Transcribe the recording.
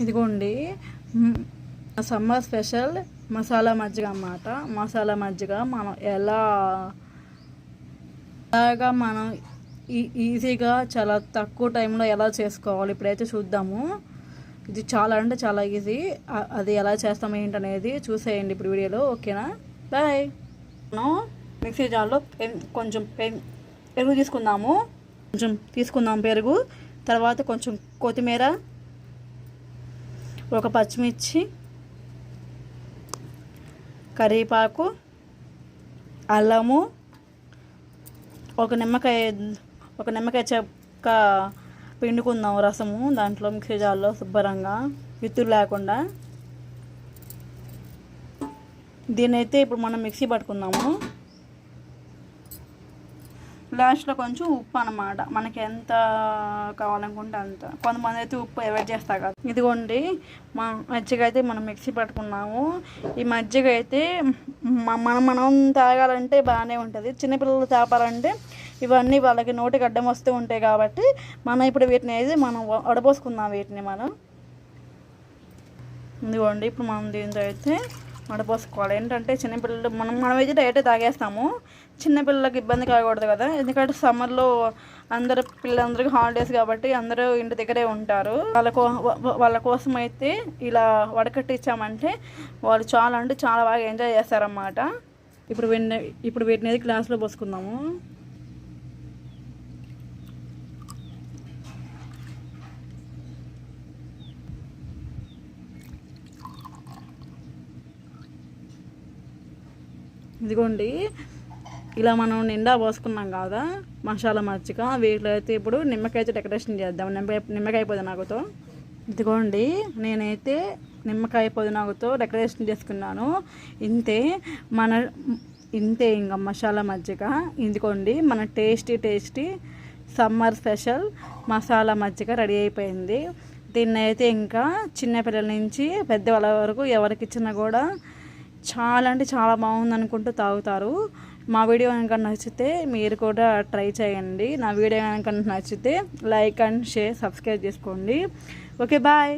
ఇదిగోండి. Summer special masala మజ్జిగ అన్నమాట. మసాలా మజ్జిగ మనం ఎలా ఎలాగా మనం ఈ- ఈజీగా చాలా తక్కువ టైంలో ఎలా చేసుకోవాలి ఇప్పుడైతే చూద్దాము. ఇది చాలా అంటే చాలా ఈజీ. అది ఎలా చేస్తాం ఏంటనేది చూసేయండి ఇప్పుడు వీడియోలో ఓకేనా? బాయ్. మనం మిక్సీ జార్లో పెన్- కొంచెం పెరుగు తీసుకుందాము. కొంచెం తీసుకుందాం పెరుగు. తర్వాత కొంచెం కొత్తిమీర ఒక పచ్చిమిర్చి కరివేపాకు అల్లము ఒక నిమ్మకాయ ఒక నిమ్మకాయ చెక్క పిండుకుందాం రసము దాంట్లో మిక్సీ జార్లో శుభ్రంగా విత్తులు లేకుండా. దీన్నైతే ఇప్పుడు మనం మిక్సీ పట్టుకుందాము. లాస్ట్లో కొంచెం ఉప్పు అన్నమాట. మనకి ఎంత కావాలనుకుంటే అంత. కొంతమంది అయితే ఉప్పు అవాయిడ్ చేస్తారు కదా. ఇదిగోండి మా మజ్జిగ అయితే మనం మిక్సీ పట్టుకున్నాము. ఈ మజ్జిగ అయితే మనం మనం తాగాలంటే బాగానే ఉంటుంది. చిన్నపిల్లలు తాపాలంటే ఇవన్నీ వాళ్ళకి నోటికి అడ్డం వస్తూ ఉంటాయి కాబట్టి మనం ఇప్పుడు వీటిని అయితే మనం వడపోసుకుందాం వీటిని మనం. ఇదిగోండి ఇప్పుడు మనం దీంతో అయితే వడపోసుకోవాలి ఏంటంటే చిన్నపిల్లలు మనం మనమైతే డైరెక్ట్ తాగేస్తాము. చిన్నపిల్లలకి ఇబ్బంది కాకూడదు కదా. ఎందుకంటే సమ్మర్లో అందరు పిల్లలందరికీ హాలిడేస్ కాబట్టి అందరూ ఇంటి దగ్గరే ఉంటారు. వాళ్ళ కో వాళ్ళ కోసం అయితే ఇలా వడకట్టించామంటే వాళ్ళు చాలా అంటే చాలా బాగా ఎంజాయ్ చేస్తారన్నమాట. ఇప్పుడు వీటిని ఇప్పుడు వీటిని అయితే గ్లాస్లో పోసుకుందాము? ఇదిగోండి ఇలా మనం నిండా పోసుకున్నాం కదా మసాలా మజ్జిగ వీటిలో అయితే ఇప్పుడు నిమ్మకాయతో డెకరేషన్ చేద్దాం. నిమ్మకాయ నిమ్మకాయ పుదీనాకుతో ఇదిగోండి నేనైతే నిమ్మకాయ పుదీనాకుతో డెకరేషన్ చేసుకున్నాను. ఇంతే మన ఇంతే ఇంకా మసాలా మజ్జిగ. ఇదిగోండి మన tasty tasty summer special masala మజ్జిగ రెడీ అయిపోయింది. దీన్ని అయితే ఇంకా చిన్నపిల్లల నుంచి పెద్దవాళ్ళ వరకు ఎవరికి ఇచ్చినా కూడా చాలా అంటే చాలా బాగుంది అనుకుంటూ తాగుతారు. మా వీడియో కనుక నచ్చితే మీరు కూడా ట్రై చేయండి. నా వీడియో కనుక నచ్చితే లైక్ అండ్ షేర్ సబ్స్క్రైబ్ చేసుకోండి. Okay bye.